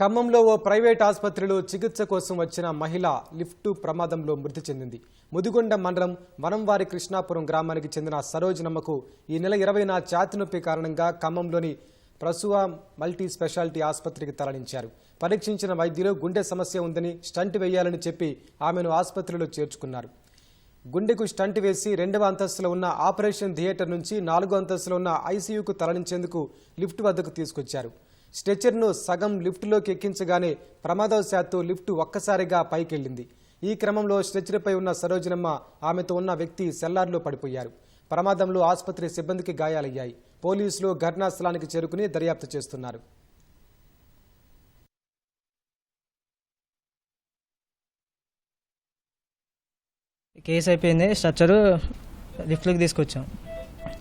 ఖమ్మంలో ఓ ప్రైవేట్ ఆసుపత్రిలో చికిత్స కోసం వచ్చిన మహిళ లిఫ్టు ప్రమాదంలో మృతి చెందింది. ముదిగొండ మండలం వనంవారి కృష్ణాపురం గ్రామానికి చెందిన సరోజనమ్మకు ఈ నెల ఇరవైన ఛాతి నొప్పి కారణంగా ఖమ్మంలోని ప్రసువ మల్టీ స్పెషాలిటీ ఆసుపత్రికి తరలించారు. పరీక్షించిన వైద్యులు గుండె సమస్య ఉందని స్టంట్ వేయాలని చెప్పి ఆమెను ఆసుపత్రిలో చేర్చుకున్నారు. గుండెకు స్టంట్ వేసి రెండవ అంతస్తులో ఉన్న ఆపరేషన్ థియేటర్ నుంచి నాలుగో అంతస్తులో ఉన్న ఐసీయూకు తరలించేందుకు లిఫ్ట్ వద్దకు తీసుకొచ్చారు. స్ట్రెచర్ను సగం లిఫ్టులోకి ఎక్కించగానే ప్రమాదవశాత్తు లిఫ్ట్ ఒక్కసారిగా పైకెళ్ళింది. ఈ క్రమంలో స్ట్రెచర్పై ఉన్న సరోజనమ్మ ఆమెతో ఉన్న వ్యక్తి సెల్లార్లో పడిపోయారు. ప్రమాదంలో ఆసుపత్రి సిబ్బందికి గాయాలయ్యాయి. పోలీసులు ఘటనా స్థలానికి చేరుకుని దర్యాప్తు చేస్తున్నారు. కేసు అయిపోయింది. స్ట్రక్చరు లిఫ్ట్లోకి తీసుకొచ్చాం.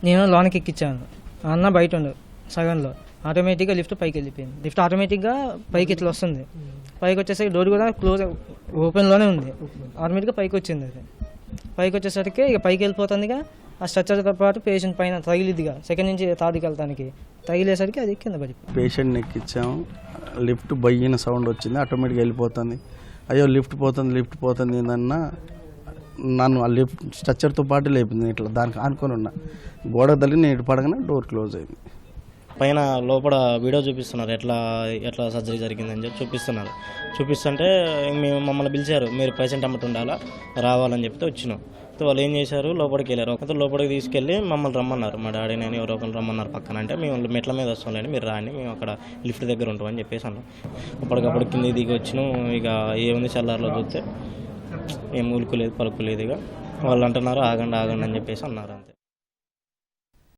నేను లోనికి ఎక్కించాను అన్న బయట ఉండు. సగంలో. ఆటోమేటిక్గా లిఫ్ట్ పైకి వెళ్ళిపోయింది. లిఫ్ట్ ఆటోమేటిక్గా పైకి ఇట్లా వస్తుంది. పైకి వచ్చేసరికి డోర్ కూడా క్లోజ్ ఓపెన్లోనే ఉంది. ఆటోమేటిక్గా పైకి వచ్చింది అది. పైకి వచ్చేసరికి ఇక పైకి వెళ్ళిపోతుందిగా. ఆ స్ట్రక్చర్తో పాటు పేషెంట్ పైన తగిలిదిగా సెకండ్ నుంచి థర్డ్కి వెళ్తానికి. తగిలేసరికి అది కింద పడి పేషెంట్ని ఎక్కించాము లిఫ్ట్ బయ్యిన సౌండ్ వచ్చింది. ఆటోమేటిక్గా వెళ్ళిపోతుంది. అయ్యో లిఫ్ట్ పోతుంది లిఫ్ట్ పోతుంది ఏందన్నా నన్ను ఆ లిఫ్ట్ స్ట్రక్చర్తో పాటు లేపింది. ఇట్లా దానికి ఆనుకొని ఉన్నా. గోడ తల్లి నేను ఇటు పడగానే డోర్ క్లోజ్ అయింది. పైన లోపల వీడియో చూపిస్తున్నారు. ఎట్లా ఎట్లా సర్జరీ జరిగిందని చెప్పి చూపిస్తున్నారు. చూపిస్తుంటే మేము మమ్మల్ని పిలిచారు మీరు పేషెంట్ అమ్మట ఉండాలా? రావాలని చెప్తే వచ్చినాం. వాళ్ళు ఏం చేశారు? లోపలికి వెళ్ళారు. ఒకతో లోపలికి తీసుకెళ్ళి మమ్మల్ని రమ్మన్నారు. మా డాడీ నేను ఎవరో ఒకరు రమ్మన్నారు పక్కన అంటే మేము మెట్ల మీద వస్తాంలేండి మీరు రాని మేము అక్కడ లిఫ్ట్ దగ్గర ఉంటామని చెప్పేసి అన్నాం. అప్పటికప్పుడు కింద దిగి వచ్చినాం. ఇక ఏముంది చల్లారిలో చూస్తే ఏం ఉలుకులేదు పలుకులేదు ఇక. వాళ్ళు అంటున్నారు ఆగండి ఆగండి అని చెప్పేసి అన్నారు అంతే.